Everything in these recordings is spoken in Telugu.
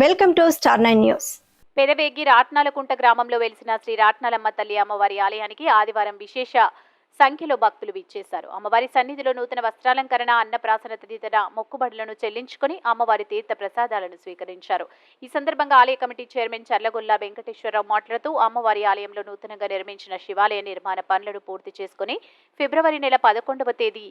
Welcome to star nine news. Pedavegi Ratnalakunta గ్రామంలో వెలిసిన శ్రీ రాట్నాలమ్మ తల్లి అమ్మవారి ఆలయానికి ఆదివారం విశేష సంఖ్యలో భక్తులు విచ్చేశారు. అమ్మవారి సన్నిధిలో నూతన వస్త్రాలంకరణ అన్నప్రాసన తదితర మొక్కుబడులను చెల్లించుకుని అమ్మవారి తీర్థ ప్రసాదాలను స్వీకరించారు. ఈ సందర్భంగా ఆలయ కమిటీ చైర్మన్ చర్లగొల్ల వెంకటేశ్వరరావు మాట్లాడుతూ అమ్మవారి ఆలయంలో నూతనంగా నిర్మించిన శివాలయ నిర్మాణ పనులను పూర్తి చేసుకుని ఫిబ్రవరి నెల పదకొండవ తేదీ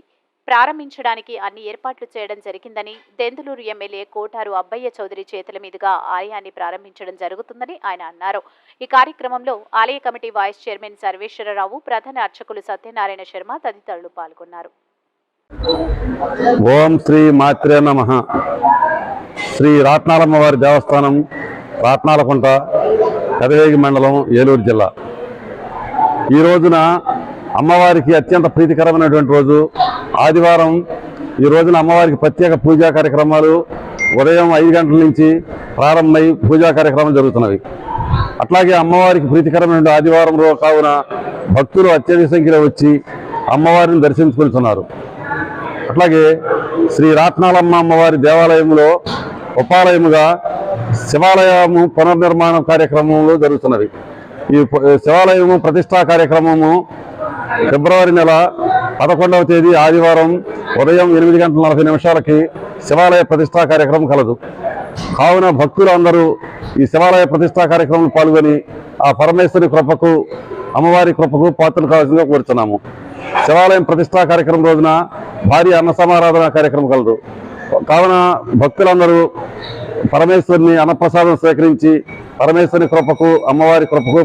ప్రారంభించడానికి అన్ని ఏర్పాట్లు చేయడం జరిగిందని దెందులూరు ఎమ్మెల్యే కోటారు అబ్బయ్య చౌదరి చేతుల మీదుగా ఆలయాన్ని ప్రారంభించడం జరుగుతుందని ఆయన అన్నారు. ఈ కార్యక్రమంలో ఆలయ కమిటీ వైస్ చైర్మన్ సర్వేశ్వరరావు ప్రధాన అర్చకులు సత్యనారాయణ శర్మ తదితరులు పాల్గొన్నారు. ఓం శ్రీ మాత్రే నమ. శ్రీ రాట్నాలమ్మ వారి దేవస్థానం రాట్నాలకుంట కదివేగి మండలం ఏలూరు జిల్లా. ఈ రోజున అమ్మవారికి అత్యంత ప్రీతికరమైనటువంటి రోజు. ఆదివారం ఈ రోజున అమ్మవారికి ప్రత్యేక పూజా కార్యక్రమాలు. ఉదయం ఐదు గంటల నుంచి ప్రారంభమై పూజా కార్యక్రమాలు జరుగుతున్నవి. అట్లాగే అమ్మవారికి ప్రీతికరమైన ఆదివారం కావున భక్తులు అత్యధిక సంఖ్యలో వచ్చి అమ్మవారిని దర్శించుకుంటున్నారు అట్లాగే శ్రీ రాత్నాలమ్మ అమ్మవారి దేవాలయంలో ఉపాలయముగా శివాలయము పునర్నిర్మాణ కార్యక్రమంలో జరుగుతున్నది ఈ శివాలయము ప్రతిష్టా కార్యక్రమము ఫిబ్రవరి నెల పదకొండవ తేదీ ఆదివారం ఉదయం ఎనిమిది గంటల నలభై నిమిషాలకి శివాలయ ప్రతిష్టా కార్యక్రమం కలదు. కావున భక్తులు అందరూ ఈ శివాలయ ప్రతిష్టా కార్యక్రమంలో పాల్గొని ఆ పరమేశ్వరి కృపకు అమ్మవారి కృపకు పాత్రలు కావాల్సిందిగా కోరుతున్నాము శివాలయం ప్రతిష్టా కార్యక్రమం రోజున భారీ అన్న సమారాధన కార్యక్రమం కలదు. కావున భక్తులందరూ పరమేశ్వరిని అన్నప్రసాదం స్వీకరించి పరమేశ్వరి కృపకు అమ్మవారి కృపకు